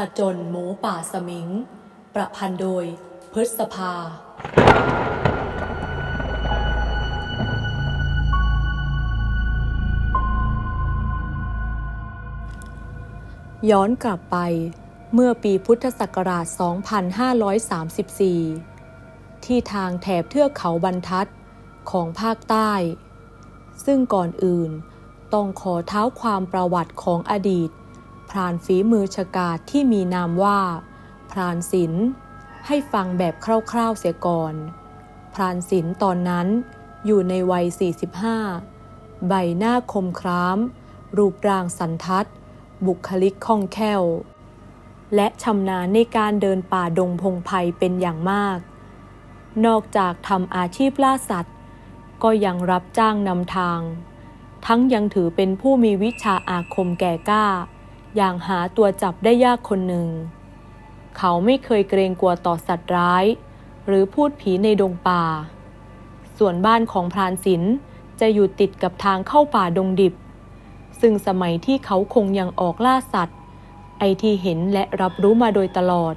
ผจญหมูป่าสมิง ประพันธ์โดยพฤษภา ย้อนกลับไปเมื่อปีพุทธศักราช 2534 ที่ทางแถบเทือกเขาบรรทัดของภาคใต้ ซึ่งก่อนอื่นต้องขอเท้าความประวัติของอดีต รานฝีมือฉกาจที่มีนามว่า พรานศิลป์ให้ฟังแบบคร่าวๆเสียก่อน พรานศิลป์ตอนนั้นอยู่ในวัย 45 ใบหน้าคมคราม รูปร่างสันทัด บุคลิกคล่องแคล่ว และชำนาญในการเดินป่าดงพงไพ่เป็นอย่างมาก นอกจากทำอาชีพล่าสัตว์ ก็ยังรับจ้างนำทาง ทั้งยังถือเป็นผู้มีวิชาอาคมแก่กล้า อย่างหาตัวจับได้ยากคนหนึ่ง เขาไม่เคยเกรงกลัวต่อสัตว์ร้าย หรือพูดผีในดงป่า ส่วนบ้านของพรานศิลป์จะอยู่ติดกับทางเข้าป่าดงดิบ ซึ่งสมัยที่เขาคงยังออกล่าสัตว์ ไอที่เห็นและรับรู้มาโดยตลอด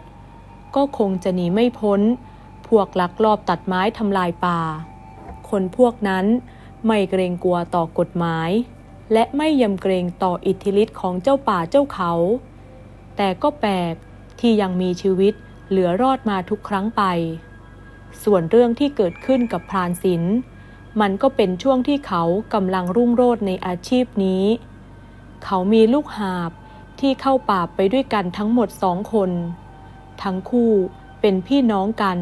ก็คงจะหนีไม่พ้น พวกลักลอบตัดไม้ทำลายป่า คนพวกนั้นไม่เกรงกลัวต่อกฎหมาย และไม่ยำเกรงต่ออิทธิฤทธิ์ของเจ้าป่าเจ้าเขา แต่ก็แปลกที่ยังมีชีวิตเหลือรอดมาทุกครั้งไป ส่วนเรื่องที่เกิดขึ้นกับพรานศิลป์มันก็เป็นช่วงที่เขากำลังรุ่งโรจน์ในอาชีพนี้ เขามีลูกหาบที่เข้าป่าไปด้วยกันทั้งหมดสองคน ทั้งคู่เป็นพี่น้องกัน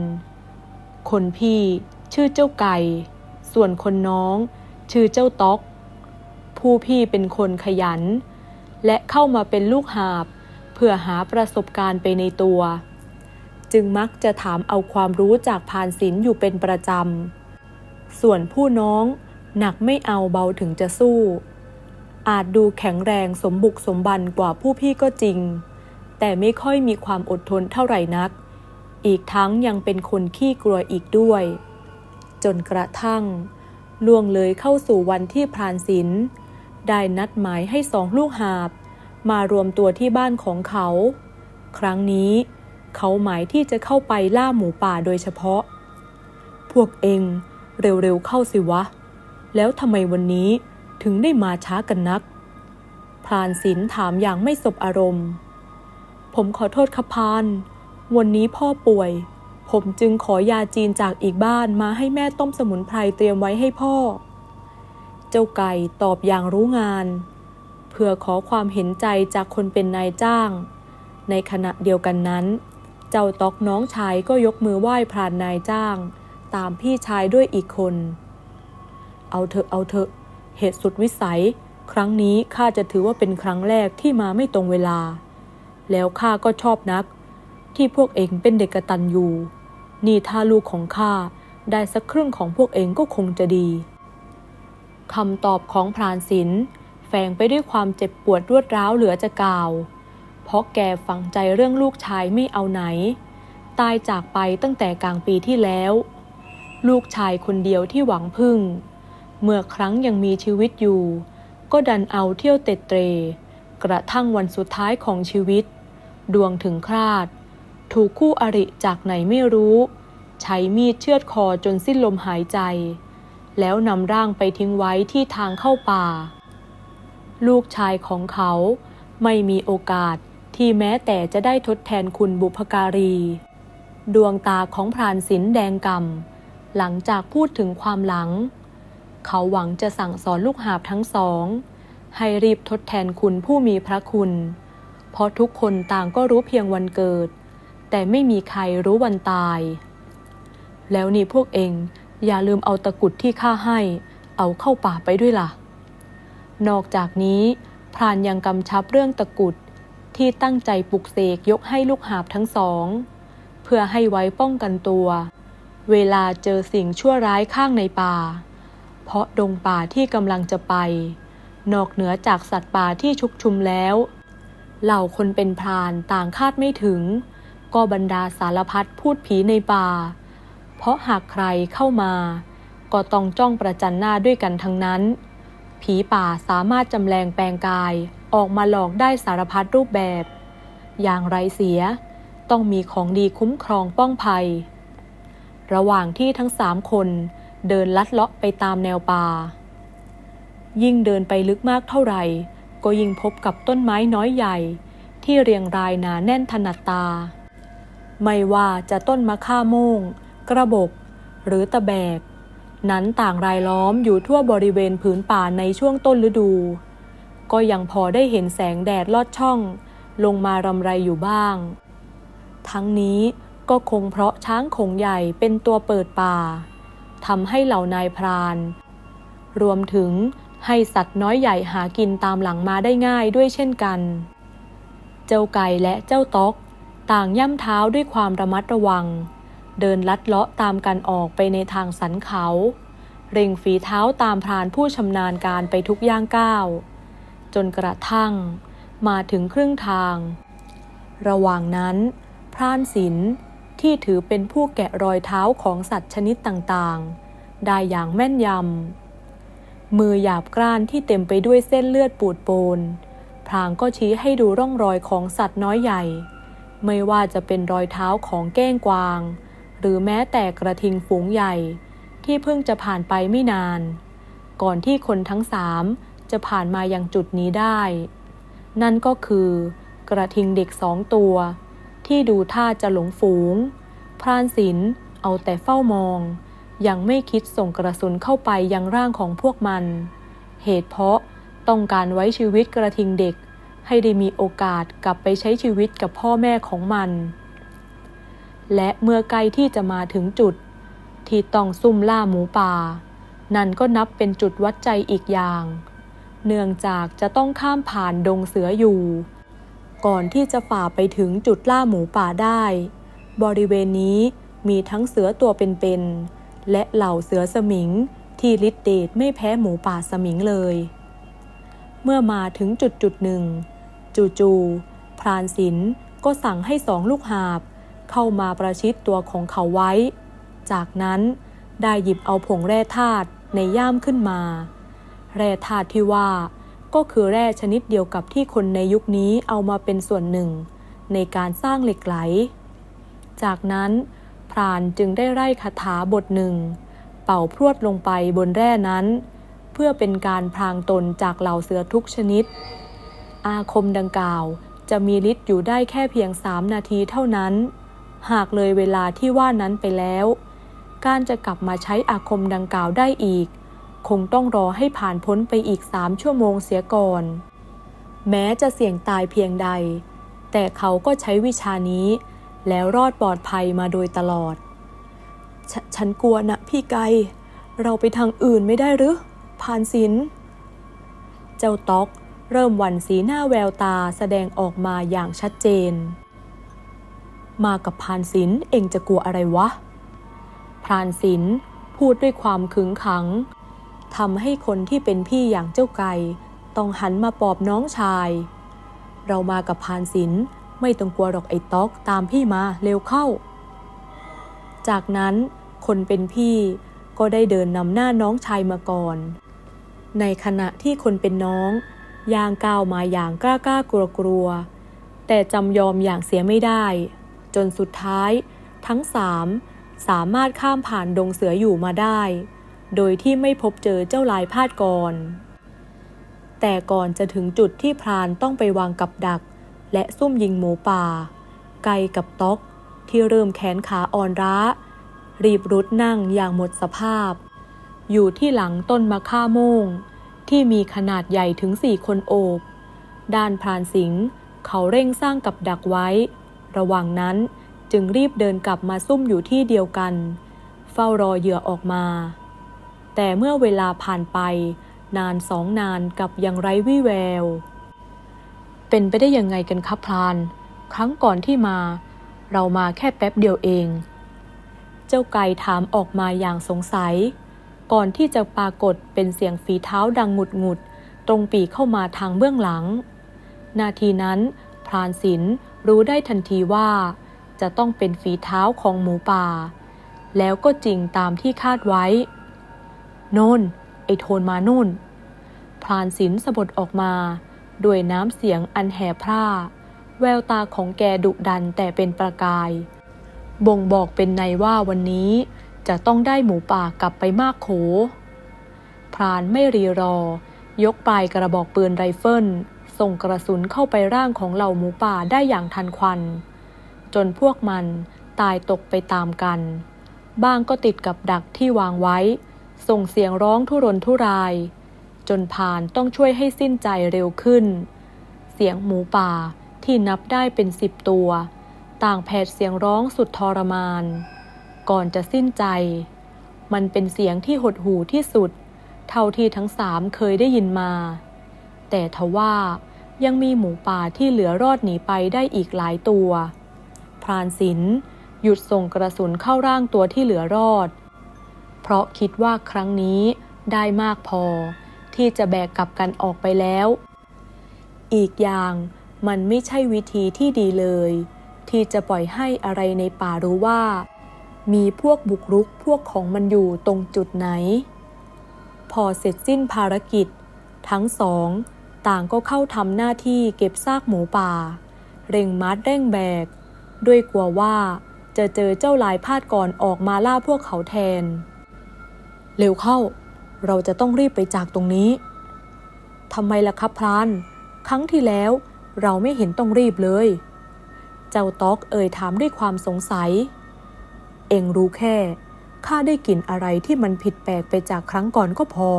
คนพี่ชื่อเจ้าไก่ ส่วนคนน้องชื่อเจ้าต๊อก ผู้พี่เป็นคนขยัน และเข้ามาเป็นลูกหาบ เพื่อหาประสบการณ์ไปในตัว จึงมักจะถามเอาความรู้จากพานศิลป์อยู่เป็นประจำ ส่วนผู้น้องหนักไม่เอาเบาถึงจะสู้ อาจดูแข็งแรงสมบุกสมบันกว่าผู้พี่ก็จริง แต่ไม่ค่อยมีความอดทนเท่าไหร่นัก อีกทั้งยังเป็นคนขี้กลัวอีกด้วย จนกระทั่งล่วงเลยเข้าสู่วันที่พรานศิลป์ ได้นัดหมายให้สองลูกหาบ มารวมตัวที่บ้านของเขา ครั้งนี้เขาหมายที่จะเข้าไปล่าหมูป่าโดยเฉพาะ พวกเองเร็วๆเข้าสิวะ แล้วทำไมวันนี้ถึงได้มาช้ากันนัก พรานศิลถามอย่างไม่สบอารมณ์ ผมขอโทษครับพาน วันนี้พ่อป่วย ผมจึงขอยาจีนจากอีกบ้านมาให้แม่ต้มสมุนไพรเตรียมไว้ให้พ่อ เจ้าไก่ตอบอย่างรู้งาน เพื่อขอความเห็นใจจากคนเป็นนายจ้าง ในขณะเดียวกันนั้น เจ้าตอกน้องชายก็ยกมือไหว้พรานนายจ้าง ตามพี่ชายด้วยอีกคน เอาเถอะเอาเถอะเหตุสุดวิสัย ครั้งนี้ข้าจะถือว่าเป็นครั้งแรกที่มาไม่ตรงเวลา แล้วข้าก็ชอบนัก ที่พวกเองเป็นเด็กกตัญญูนี่ถ้าลูกของข้าได้สักครึ่งของพวกเองก็คงจะดี คำตอบของพรานศิลป์แฝงไปด้วยความเจ็บปวดรวดร้าวเหลือจะกล่าว เพราะแกฝังใจเรื่องลูกชายไม่เอาไหน ตายจากไปตั้งแต่กลางปีที่แล้ว ลูกชายคนเดียวที่หวังพึ่ง เมื่อครั้งยังมีชีวิตอยู่ ก็ดันเอาเที่ยวเตะเตร กระทั่งวันสุดท้ายของชีวิต ดวงถึงคราด ถูกคู่อริจากไหนไม่รู้ ใช้มีดเชือดคอจนสิ้นลมหายใจ แล้วนำร่างไปทิ้งไว้ที่ทางเข้าป่า ลูกชายของเขาไม่มีโอกาสที่แม้แต่จะได้ทดแทนคุณบุพการี ดวงตาของพรานศิลปแดงกำหลังจากพูดถึงความหลัง เขาหวังจะสั่งสอนลูกหาบทั้งสอง ให้รีบทดแทนคุณผู้มีพระคุณ เพราะทุกคนต่างก็รู้เพียงวันเกิด แต่ไม่มีใครรู้วันตาย แล้วนี่พวกเอง อย่าลืมเอาตะกุดที่ข้าให้ เอาเข้าป่าไปด้วยล่ะ นอกจากนี้ พรานยังกำชับเรื่องตะกุดที่ตั้งใจปลุกเสกยกให้ลูกหาบทั้งสอง เพื่อให้ไว้ป้องกันตัว เวลาเจอสิ่งชั่วร้ายข้างในป่า เพราะดงป่าที่กำลังจะไป นอกเหนือจากสัตว์ป่าที่ชุกชุมแล้ว เหล่าคนเป็นพรานต่างคาดไม่ถึง ก็บรรดาสารพัดพูดผีในป่า เพราะหากใครเข้ามา ก็ต้องจ้องประจันหน้าด้วยกันทั้งนั้น ผีป่าสามารถจำแรงแปลงกายออกมาหลอกได้สารพัดรูปแบบ อย่างไรเสียต้องมีของดีคุ้มครองป้องภัย ระหว่างที่ทั้งสามคนเดินลัดเลาะไปตามแนวป่า ยิ่งเดินไปลึกมากเท่าไหร่ ก็ยิ่งพบกับต้นไม้น้อยใหญ่ ที่เรียงรายหนาแน่นถนัดตา ไม่ว่าจะต้นมะข่าโมง กระบก หรือตะแบก นั้นต่างรายล้อมอยู่ทั่วบริเวณผืนป่าในช่วงต้นฤดู ก็ยังพอได้เห็นแสงแดดลอดช่อง ลงมารำไรอยู่บ้าง ทั้งนี้ก็คงเพราะช้างขงใหญ่เป็นตัวเปิดป่าทำให้เหล่านายพราน รวมถึงให้สัตว์น้อยใหญ่หากินตามหลังมาได้ง่ายด้วยเช่นกัน เจ้าไก่และเจ้าต๊อก ต่างย่ำเท้าด้วยความระมัดระวัง เดินลัดเลาะตามกันออกไปในทางสันเขา เร่งฝีเท้าตามพรานผู้ชำนาญการไปทุกย่างก้าว จนกระทั่งมาถึงครึ่งทาง ระหว่างนั้น พรานศิลป์ที่ถือเป็นผู้แกะรอยเท้าของสัตว์ชนิดต่างๆ ได้อย่างแม่นยำ มือหยาบกร้านที่เต็มไปด้วยเส้นเลือดปูดโปน พรางก็ชี้ให้ดูร่องรอยของสัตว์น้อยใหญ่ ไม่ว่าจะเป็นรอยเท้าของแก้งกวาง หรือแม้แต่กระทิงฝูงใหญ่ ที่เพิ่งจะผ่านไปไม่นาน ก่อนที่คนทั้งสามจะผ่านมายังจุดนี้ได้ นั่นก็คือกระทิงเด็กสองตัว ที่ดูท่าจะหลงฝูง พรานศิลป์เอาแต่เฝ้ามอง ยังไม่คิดส่งกระสุนเข้าไปยังร่างของพวกมัน เหตุเพราะต้องการไว้ชีวิตกระทิงเด็ก ให้ได้มีโอกาสกลับไปใช้ชีวิตกับพ่อแม่ของมัน และเมื่อใกล้ที่จะมาถึงจุด ที่ต้องซุ่มล่าหมูป่า นั่นก็นับเป็นจุดวัดใจอีกอย่าง เนื่องจากจะต้องข้ามผ่านดงเสืออยู่ ก่อนที่จะฝ่าไปถึงจุดล่าหมูป่าได้ บริเวณนี้มีทั้งเสือตัวเป็นๆและเหล่าเสือสมิงที่ฤทธิ์เดชไม่แพ้หมูป่าสมิงเลย เมื่อมาถึงจุดจุดหนึ่ง จู่ๆพรานศิลป์ก็สั่งให้สองลูกหาบ เข้ามาประชิดตัวของเขาไว้ จากนั้นได้หยิบเอาผงแร่ธาตุในย่ามขึ้นมา แร่ธาตุที่ว่าก็คือแร่ชนิดเดียวกับที่คนในยุคนี้เอามาเป็นส่วนหนึ่ง ในการสร้างเหล็กไหล จากนั้นพรานจึงได้ไล่คาถาบทหนึ่ง เป่าพรวดลงไปบนแร่นั้น เพื่อเป็นการพรางตนจากเหล่าเสือทุกชนิด อาคมดังกล่าวจะมีฤทธิ์อยู่ได้แค่เพียงสามนาทีเท่านั้น หากเลยเวลาที่ว่านั้นไปแล้ว การจะกลับมาใช้อาคมดังกล่าวได้อีก คงต้องรอให้ผ่านพ้นไปอีกสามชั่วโมงเสียก่อน แม้จะเสี่ยงตายเพียงใด แต่เขาก็ใช้วิชานี้ แล้วรอดปลอดภัยมาโดยตลอดฉฉันกลัวนะพี่ไก เราไปทางอื่นไม่ได้หรือผ่านศิลเจ้าต๊อกเริ่มหวั่นสีหน้าแววตาแสดงออกมาอย่างชัดเจน มากับพรานศิลป์เองจะกลัวอะไรวะ พรานศิลป์พูดด้วยความขึงขังทำให้คนที่เป็นพี่อย่างเจ้าไก่ต้องหันมาปอบน้องชาย เรามากับพรานศิลป์ไม่ต้องกลัวหรอกไอ้ต๊อกตามพี่มาเร็วเข้า จากนั้นคนเป็นพี่ก็ได้เดินนำหน้าน้องชายมาก่อน ในขณะที่คนเป็นน้องย่างก้าวมาอย่างกล้ากล้ากลัวกลัวแต่จำยอมอย่างเสียไม่ได้ จนสุดท้าย ทั้งสามสามารถข้ามผ่านดงเสืออยู่มาได้ โดยที่ไม่พบเจอเจ้าลายพาดก่อนแต่ก่อนจะถึงจุดที่พรานต้องไปวางกับดัก และซุ่มยิงหมูป่า ไกกับต๊อกที่เริ่มแขนขาอ่อนร้า รีบรุดนั่งอย่างหมดสภาพ อยู่ที่หลังต้นมะค่าโมง ที่มีขนาดใหญ่ถึงสี่คนโอบ ด้านพรานสิงห์เขาเร่งสร้างกับดักไว้ ระหว่างนั้นจึงรีบเดินกลับมาซุ่มอยู่ที่เดียวกัน เฝ้ารอเหยื่อออกมา แต่เมื่อเวลาผ่านไป นานสองนานกับยังไร้วี่แวว เป็นไปได้ยังไงกันครับพราน ครั้งก่อนที่มา เรามาแค่แป๊บเดียวเอง เจ้าไก่ถามออกมาอย่างสงสัย ก่อนที่จะปรากฏเป็นเสียงฝีเท้าดังหงุดหงุดตรงปีเข้ามาทางเบื้องหลัง นาทีนั้น พรานศิลป์ รู้ได้ทันทีว่า จะต้องเป็นฝีเท้าของหมูป่า แล้วก็จริงตามที่คาดไว้ โน่น ไอโทนมานู่นพรานศิลสะบดออกมาด้วยน้ำเสียงอันแห่พร่า แววตาของแกดุดันแต่เป็นประกาย บ่งบอกเป็นในว่าวันนี้จะต้องได้หมูป่ากลับไปมากโข พรานไม่รีรอ ยกปลายกระบอกปืนไรเฟิล ส่งกระสุนเข้าไปร่างของเหล่าหมูป่าได้อย่างทันควัน จนพวกมันตายตกไปตามกัน บ้างก็ติดกับดักที่วางไว้ ส่งเสียงร้องทุรนทุราย จนพานต้องช่วยให้สิ้นใจเร็วขึ้น เสียงหมูป่าที่นับได้เป็นสิบตัว ต่างแผดเสียงร้องสุดทรมาน ก่อนจะสิ้นใจ มันเป็นเสียงที่หดหู่ที่สุด เท่าที่ทั้งสามเคยได้ยินมา แต่ทว่า ยังมีหมูป่าที่เหลือรอดหนีไปได้อีกหลายตัว พรานศิลป์หยุดส่งกระสุนเข้าร่างตัวที่เหลือรอด เพราะคิดว่าครั้งนี้ได้มากพอ ที่จะแบกกลับกันออกไปแล้ว อีกอย่างมันไม่ใช่วิธีที่ดีเลย ที่จะปล่อยให้อะไรในป่ารู้ว่า มีพวกบุกรุกพวกของมันอยู่ตรงจุดไหน พอเสร็จสิ้นภารกิจ ทั้งสอง ต่างก็เข้าทำหน้าที่เก็บซากหมูป่า เร่งมัดเร่งแบก ด้วยกลัวว่าจะเจอเจ้าลายพาดก่อนออกมาล่าพวกเขาแทน เร็วเข้า เราจะต้องรีบไปจากตรงนี้ทำไมล่ะครับพราน ครั้งที่แล้วเราไม่เห็นต้องรีบเลย เจ้าต๊อกเอ่ยถามด้วยความสงสัย เองรู้แค่ข้าได้กลิ่นอะไรที่มันผิดแปลกไปจากครั้งก่อนก็พอ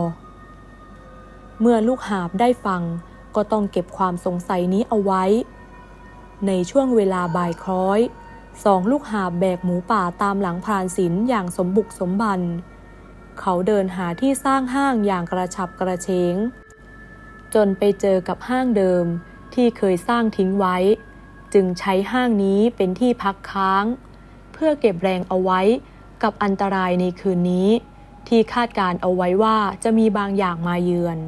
เมื่อลูกหาบได้ฟัง ก็ต้องเก็บความสงสัยนี้เอาไว้ ในช่วงเวลาบ่ายคล้อยสองลูกหาบแบกหมูป่าตามหลังพรานศิลป์อย่างสมบุกสมบัน เขาเดินหาที่สร้างห้างอย่างกระฉับกระเฉง จนไปเจอกับห้างเดิมที่เคยสร้างทิ้งไว้ จึงใช้ห้างนี้เป็นที่พักค้าง เพื่อเก็บแรงเอาไว้กับอันตรายในคืนนี้ ที่คาดการเอาไว้ว่าจะมีบางอย่างมาเยือน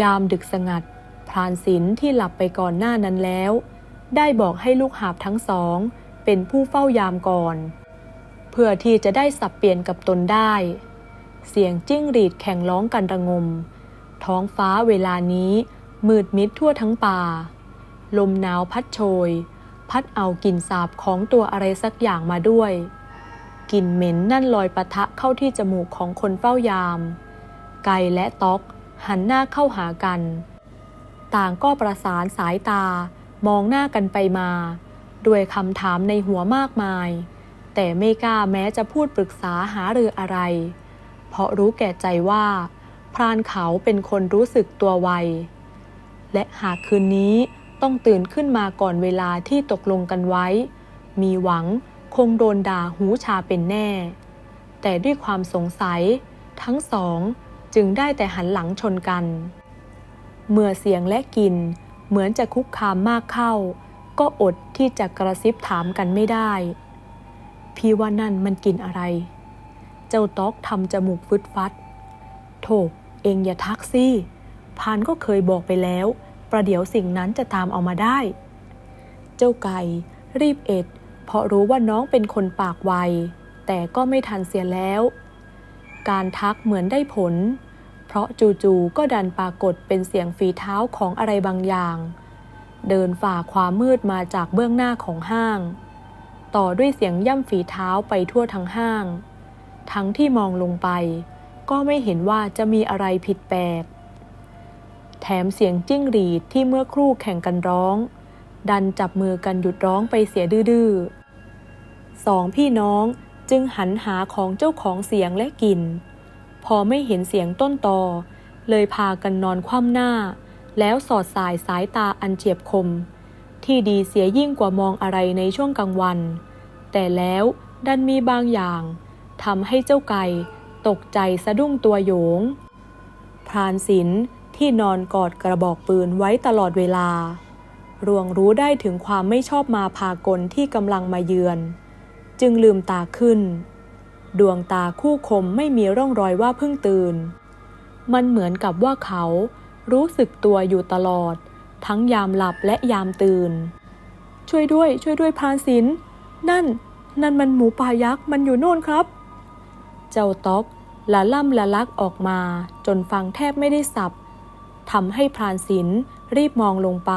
ยามดึกสงัด พรานศิลที่หลับไปก่อนหน้านั้นแล้ว ได้บอกให้ลูกหาบทั้งสอง เป็นผู้เฝ้ายามก่อน เพื่อที่จะได้สับเปลี่ยนกับตนได้ เสียงจิ้งหรีดแข่งร้องกันระงม ท้องฟ้าเวลานี้ มืดมิดทั่วทั้งป่า ลมหนาวพัดโชย พัดเอากลิ่นสาบของตัวอะไรสักอย่างมาด้วยกลิ่นเหม็นนั่นลอยปะทะเข้าที่จมูกของคนเฝ้ายาม ไก่และต๊อก หันหน้าเข้าหากัน ต่างก็ประสานสายตามองหน้ากันไปมา ด้วยคำถามในหัวมากมาย แต่ไม่กล้าแม้จะพูดปรึกษาหารืออะไร เพราะรู้แก่ใจว่า พรานเขาเป็นคนรู้สึกตัวไว และหากคืนนี้ต้องตื่นขึ้นมาก่อนเวลาที่ตกลงกันไว้ มีหวังคงโดนด่าหูชาเป็นแน่ แต่ด้วยความสงสัย ทั้งสอง จึงได้แต่หันหลังชนกัน เมื่อเสียงและกินเหมือนจะคุกคามมากเข้า ก็อดที่จะกระซิบถามกันไม่ได้ พี่ว่านั่นมันกินอะไร เจ้าต๊อกทำจมูกฟึดฟัด โถเองอย่าทักสิพานก็เคยบอกไปแล้ว ประเดี๋ยวสิ่งนั้นจะตามเอามาได้ เจ้าไก่รีบเอ็ด เพราะรู้ว่าน้องเป็นคนปากไว แต่ก็ไม่ทันเสียแล้ว การทักเหมือนได้ผล เพราะจู่ๆก็ดันปรากฏเป็นเสียงฝีเท้าของอะไรบางอย่าง เดินฝ่าความมืดมาจากเบื้องหน้าของห้าง ต่อด้วยเสียงย่ำฝีเท้าไปทั่วทั้งห้าง ทั้งที่มองลงไป ก็ไม่เห็นว่าจะมีอะไรผิดแปลก แถมเสียงจิ้งหรีดที่เมื่อครู่แข่งกันร้อง ดันจับมือกันหยุดร้องไปเสียดื้อสองพี่น้อง จึงหันหาของเจ้าของเสียงและกลิ่น พอไม่เห็นเสียงต้นตอ เลยพากันนอนคว่ำหน้า แล้วสอดสายสายตาอันเฉียบคม ที่ดีเสียยิ่งกว่ามองอะไรในช่วงกลางวัน แต่แล้วดันมีบางอย่างทำให้เจ้าไก่ตกใจสะดุ้งตัวโยง พรานศิลป์ที่นอนกอดกระบอกปืนไว้ตลอดเวลา รวงรู้ได้ถึงความไม่ชอบมาพากลที่กำลังมาเยือน จึงลืมตาขึ้น ดวงตาคู่คมไม่มีร่องรอยว่าเพิ่งตื่น มันเหมือนกับว่าเขารู้สึกตัวอยู่ตลอด ทั้งยามหลับและยามตื่น ช่วยด้วยช่วยด้วยพรานศิลป์นั่น นั่นมันหมูป่ายักษ์มันอยู่โน่นครับ เจ้าต๊อกละล่ำละลักออกมา จนฟังแทบไม่ได้สับทำให้พรานศิลป์รีบมองลงไป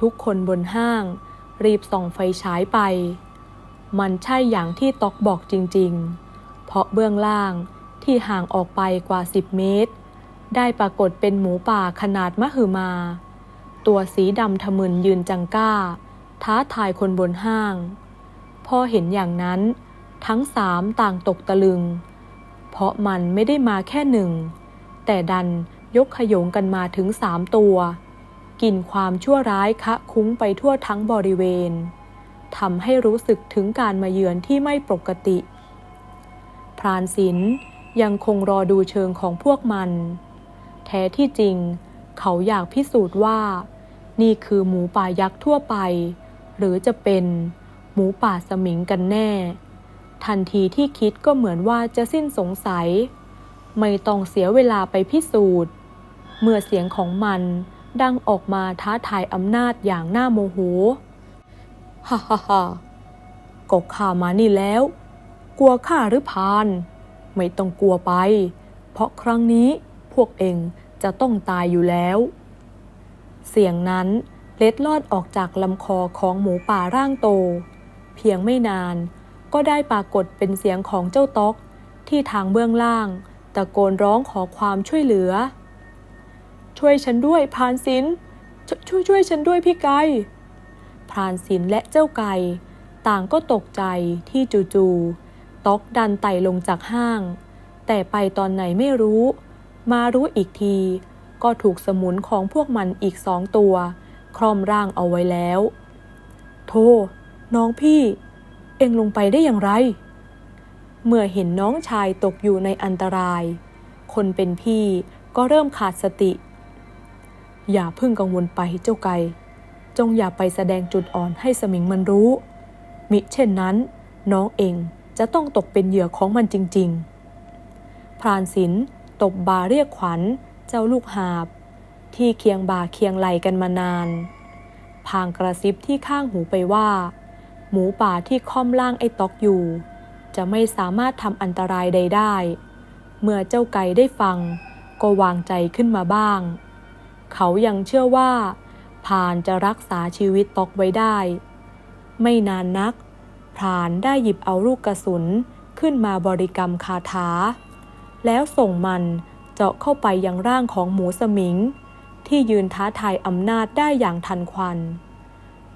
ทุกคนบนห้าง รีบส่องไฟฉายไป มันใช่อย่างที่ตอกบอกจริงๆ เพราะเบื้องล่างที่ห่างออกไปกว่า 10 เมตร ได้ปรากฏเป็นหมูป่าขนาดมหึมา ตัวสีดำทะมึนยืนจังก้า ท้าทายคนบนห้าง พอเห็นอย่างนั้น ทั้งสามต่างตกตะลึง เพราะมันไม่ได้มาแค่หนึ่ง แต่ดันยกขยงกันมาถึงสามตัวกลิ่นความชั่วร้ายคะคุ้งไปทั่วทั้งบริเวณ ทำให้รู้สึกถึงการมาเยือนที่ไม่ปกติ พรานศิลยังคงรอดูเชิงของพวกมัน แท้ที่จริง เขาอยากพิสูจน์ว่า นี่คือหมูป่ายักษ์ทั่วไป หรือจะเป็นหมูป่าสมิงกันแน่ ทันทีที่คิดก็เหมือนว่าจะสิ้นสงสัย ไม่ต้องเสียเวลาไปพิสูจน์ เมื่อเสียงของมันดังออกมาท้าทายอำนาจอย่างน่าโมโห ฮ่าฮ่าฮ่ากกข้ามานี่แล้ว กลัวข้าหรือพาน ไม่ต้องกลัวไป เพราะครั้งนี้พวกเองจะต้องตายอยู่แล้ว เสียงนั้นเล็ดลอดออกจากลำคอของหมูป่าร่างโต เพียงไม่นานก็ได้ปรากฏเป็นเสียงของเจ้าต๊อก ที่ทางเบื้องล่าง ตะโกนร้องขอความช่วยเหลือ ช่วยฉันด้วยพานศิลป์ชช่วยช่วยฉันด้วยพี่ไก่ รานศิลป์และเจ้าไก่ต่างก็ตกใจที่จู่ๆต๊อกดันไต่ลงจากห้าง แต่ไปตอนไหนไม่รู้ มารู้อีกที ก็ถูกสมุนของพวกมันอีกสองตัว คร่อมร่างเอาไว้แล้วโธ่น้องพี่ เอ็งลงไปได้อย่างไร เมื่อเห็นน้องชายตกอยู่ในอันตราย คนเป็นพี่ก็เริ่มขาดสติ อย่าเพิ่งกังวลไปเจ้าไก่ จงอย่าไปแสดงจุดอ่อนให้สมิงมันรู้ มิเช่นนั้น น้องเองจะต้องตกเป็นเหยื่อของมันจริง ๆ พรานศิลป์ตบบาเรียกขวัญ เจ้าลูกหาบ ที่เคียงบาเคียงไหลกันมานาน พางกระซิบที่ข้างหูไปว่า หมูป่าที่ค่อมล่างไอ้ตอกอยู่ จะไม่สามารถทำอันตรายใดได้ เมื่อเจ้าไก่ได้ฟัง ก็วางใจขึ้นมาบ้าง เขายังเชื่อว่า พรานจะรักษาชีวิตตอกไว้ได้ ไม่นานนัก พรานได้หยิบเอาลูกกระสุนขึ้นมาบริกรรมคาถา แล้วส่งมันเจาะเข้าไปยังร่างของหมูสมิง ที่ยืนท้าทายอำนาจได้อย่างทันควัน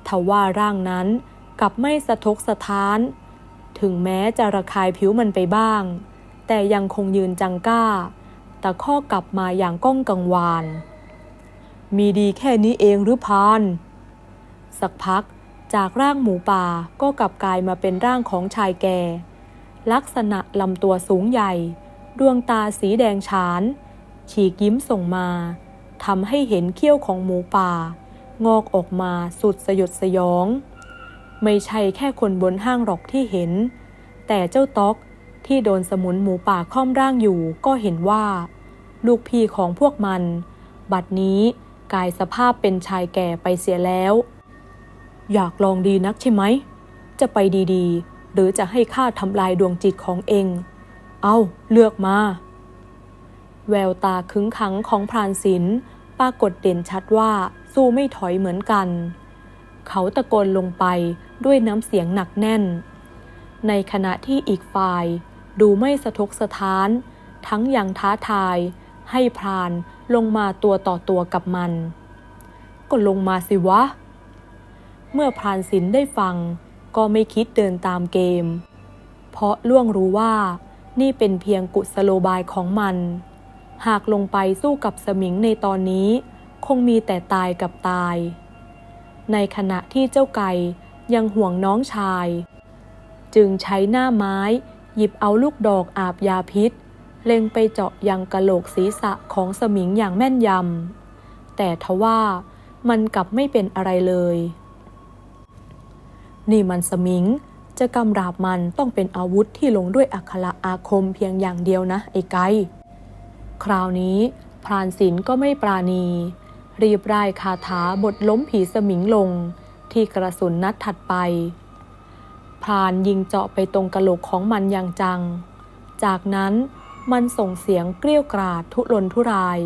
ทว่าร่างนั้นกลับไม่สะทกสะท้าน ถึงแม้จะระคายผิวมันไปบ้าง แต่ยังคงยืนจังก้า แต่ข้อกลับมาอย่างก้องกังวาน มีดีแค่นี้เองหรือพาน สักพักจากร่างหมูป่าก็กลับกลายมาเป็นร่างของชายแก่ ลักษณะลำตัวสูงใหญ่ ดวงตาสีแดงฉาน ฉีกยิ้มส่งมาทำให้เห็นเขี้ยวของหมูป่า งอกออกมาสุดสยดสยอง ไม่ใช่แค่คนบนห้างหรอกที่เห็น แต่เจ้าต๊อกที่โดนสมุนหมูป่าค่อมร่างอยู่ก็เห็นว่า ลูกพี่ของพวกมัน บัดนี้ กลายสภาพเป็นชายแก่ไปเสียแล้ว อยากลองดีนักใช่ไหม จะไปดีๆ หรือจะให้ข้าทำลายดวงจิตของเอง เอาเลือกมา แววตาขึงขังของพรานศิลป์ปรากฏเด่นชัดว่าสู้ไม่ถอยเหมือนกัน เขาตะโกนลงไปด้วยน้ำเสียงหนักแน่น ในขณะที่อีกฝ่ายดูไม่สะทกสะท้าน ทั้งยังท้าทาย ให้พราน ลงมาตัวต่อตัวกับมัน ก็ลงมาสิวะ เมื่อพรานศิลป์ได้ฟังก็ไม่คิดเดินตามเกม เพราะล่วงรู้ว่านี่เป็นเพียงกุศโลบายของมัน หากลงไปสู้กับสมิงในตอนนี้ คงมีแต่ตายกับตาย ในขณะที่เจ้าไก่ยังห่วงน้องชาย จึงใช้หน้าไม้หยิบเอาลูกดอกอาบยาพิษ เล็งไปเจาะยังกะโหลกศีรษะของสมิงอย่างแม่นยำ แต่ทว่ามันกลับไม่เป็นอะไรเลย นี่มันสมิง จะกำราบมันต้องเป็นอาวุธที่ลงด้วยอัคระอาคมเพียงอย่างเดียวนะไอ้ไกคราวนี้พรานศิลป์ก็ไม่ปราณี รีบร่ายคาถาบทล้มผีสมิงลง ที่กระสุนนัดถัดไป พรานยิงเจาะไปตรงกะโหลกของมันอย่างจัง จากนั้น มันส่งเสียงเกลี้ยวกราดทุรนทุราย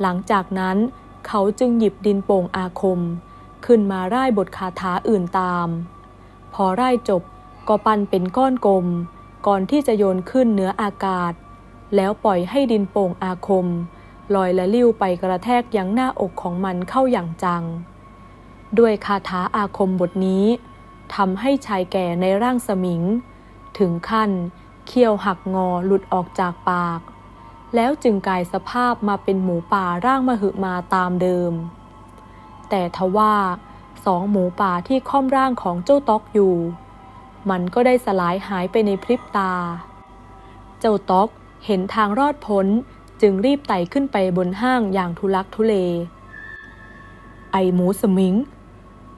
หลังจากนั้นเขาจึงหยิบดินโป่งอาคม ขึ้นมาร่ายบทคาถาอื่นตาม พอร่ายจบก็ปั้นเป็นก้อนกลม ก่อนที่จะโยนขึ้นเหนืออากาศ แล้วปล่อยให้ดินโป่งอาคมลอยและลิ้วไปกระแทกยังหน้าอกของมันเข้าอย่างจัง ด้วยคาถาอาคมบทนี้ทำให้ชายแก่ในร่างสมิง ถึงขั้น เขี้ยวหักงอหลุดออกจากปาก แล้วจึงกลายสภาพมาเป็นหมูป่าร่างมหึมาตามเดิม แต่ทว่าสองหมูป่าที่ค่อมร่างของเจ้าต๊อกอยู่ มันก็ได้สลายหายไปในพริบตา เจ้าต๊อกเห็นทางรอดพ้นจึงรีบไต่ขึ้นไปบนห้างอย่างทุลักทุเล ไอหมูสมิง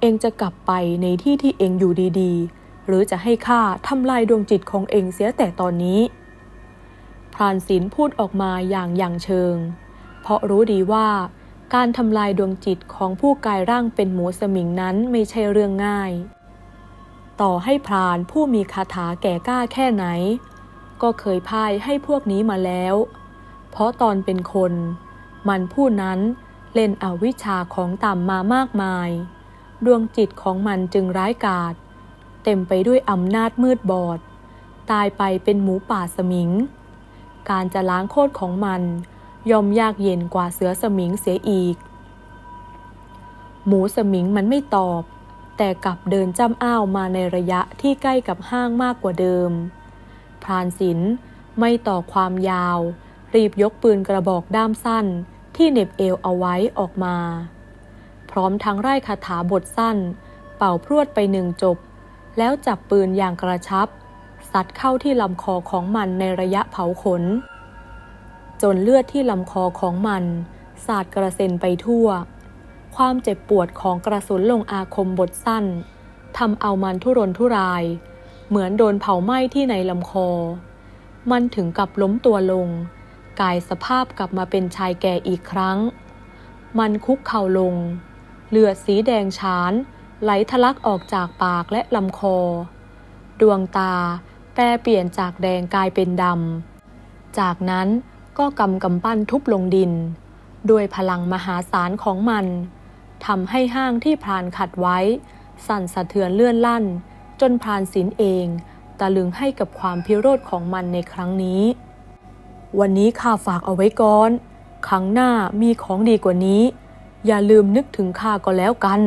เองจะกลับไปในที่ที่เองอยู่ดีๆ หรือจะให้ข้าทำลายดวงจิตของเองเสียแต่ตอนนี้พรานศิลพูดออกมาอย่างอย่างเชิง เพราะรู้ดีว่าการทำลายดวงจิตของผู้กายร่างเป็นหมูสมิงนั้นไม่ใช่เรื่องง่าย ต่อให้พรานผู้มีคาถาแก่กล้าแค่ไหน ก็เคยพ่ายให้พวกนี้มาแล้ว เพราะตอนเป็นคน มันผู้นั้นเล่นอวิชชาของต่ำมามากมาย ดวงจิตของมันจึงร้ายกาจ เต็มไปด้วยอำนาจมืดบอด ตายไปเป็นหมูป่าสมิง การจะล้างโคตรของมัน ย่อมยากเย็นกว่าเสือสมิงเสียอีก หมูสมิงมันไม่ตอบ แต่กลับเดินจ้ำอ้าวมาในระยะที่ใกล้กับห้างมากกว่าเดิม พรานศิลไม่ต่อความยาว รีบยกปืนกระบอกด้ามสั้นที่เหน็บเอวเอาไว้ออกมา พร้อมทั้งไร่คาถาบทสั้น เป่าพรวดไปหนึ่งจบ แล้วจับปืนอย่างกระชับสัดเข้าที่ลำคอของมันในระยะเผาขน จนเลือดที่ลำคอของมันสาดกระเซ็นไปทั่ว ความเจ็บปวดของกระสุนลงอาคมบทสั้นทำเอามันทุรนทุราย เหมือนโดนเผาไหม้ที่ในลำคอ มันถึงกับล้มตัวลง กายสภาพกลับมาเป็นชายแก่อีกครั้ง มันคุกเข่าลง เลือดสีแดงฉาน ไหลทะลักออกจากปากและลำคอ ดวงตาแปรเปลี่ยนจากแดงกลายเป็นดำ จากนั้นก็กำกำปั้นทุบลงดิน ด้วยพลังมหาศาลของมันทำให้ห้างที่พรานขัดไว้ สั่นสะเทือนเลื่อนลั่น จนพรานศิลเองตะลึงให้กับความพิโรธของมันในครั้งนี้ วันนี้ข้าฝากเอาไว้ก่อน ครั้งหน้ามีของดีกว่านี้ อย่าลืมนึกถึงข้าก็แล้วกัน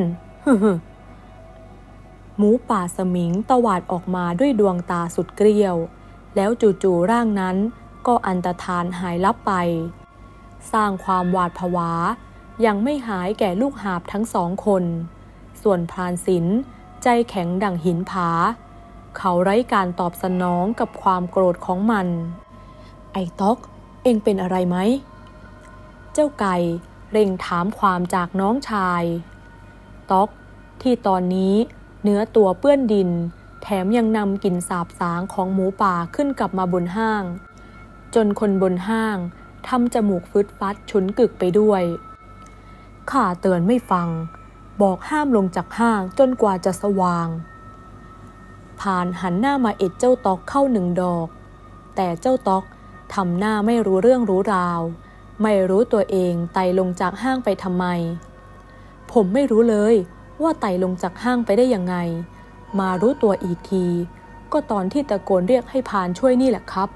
หมูป่าสมิงตวาดออกมาด้วยดวงตาสุดเกลียว แล้วจู่ๆร่างนั้นก็อันตรธานหายลับไป สร้างความหวาดผวา ยังไม่หายแก่ลูกหาบทั้งสองคน ส่วนพรานศิลใจแข็งดั่งหินผา เขาไร้การตอบสนองกับความโกรธของมัน ไอ้ต๊อก เองเป็นอะไรไหม เจ้าไก่เร่งถามความจากน้องชาย ต๊อก ที่ตอนนี้ เนื้อตัวเปื้อนดิน แถมยังนำกลิ่นสาบสางของหมูป่าขึ้นกลับมาบนห้าง จนคนบนห้างทำจมูกฟึดฟัดฉุนกึกไปด้วย ข้าเตือนไม่ฟัง บอกห้ามลงจากห้างจนกว่าจะสว่าง ผ่านหันหน้ามาเอ็ดเจ้าตอกเข้าหนึ่งดอก แต่เจ้าตอกทำหน้าไม่รู้เรื่องรู้ราว ไม่รู้ตัวเองไต่ลงจากห้างไปทำไม ผมไม่รู้เลย ว่าไต่ลงจากห้างไปได้ยังไง มารู้ตัวอีกที ก็ตอนที่ตะโกนเรียกให้พานช่วยนี่แหละครับ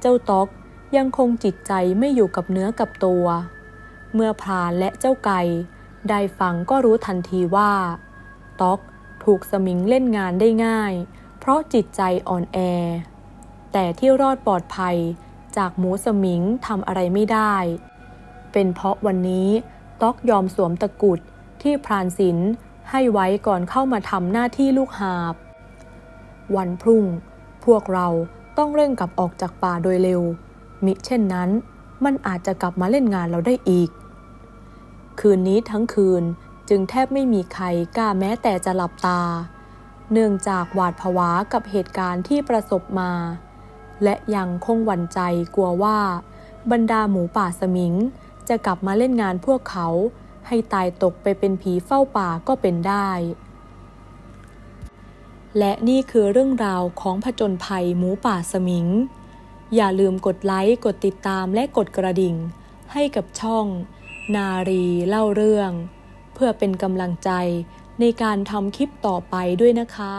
เจ้าต๊อกยังคงจิตใจไม่อยู่กับเนื้อกับตัว เมื่อพรานและเจ้าไก่ได้ฟังก็รู้ทันทีว่า ต๊อกถูกสมิงเล่นงานได้ง่าย เพราะจิตใจอ่อนแอ แต่ที่รอดปลอดภัยจากหมูสมิงทำอะไรไม่ได้ เป็นเพราะวันนี้ต๊อกยอมสวมตะกุด ที่พรานศิลให้ไว้ก่อนเข้ามาทำหน้าที่ลูกหาบ วันพรุ่ง พวกเราต้องเร่งกลับออกจากป่าโดยเร็ว มิเช่นนั้น มันอาจจะกลับมาเล่นงานเราได้อีก คืนนี้ทั้งคืนจึงแทบไม่มีใครกล้าแม้แต่จะหลับตา เนื่องจากหวาดผวากับเหตุการณ์ที่ประสบมา และยังคงหวั่นใจกลัวว่า บรรดาหมูป่าสมิงจะกลับมาเล่นงานพวกเขา ให้ตายตกไปเป็นผีเฝ้าป่าก็เป็นได้ และนี่คือเรื่องราวของผจญภัยหมูป่าสมิง อย่าลืมกดไลค์ กดติดตามและกดกระดิ่ง ให้กับช่อง นารีเล่าเรื่อง เพื่อเป็นกำลังใจในการทำคลิปต่อไปด้วยนะคะ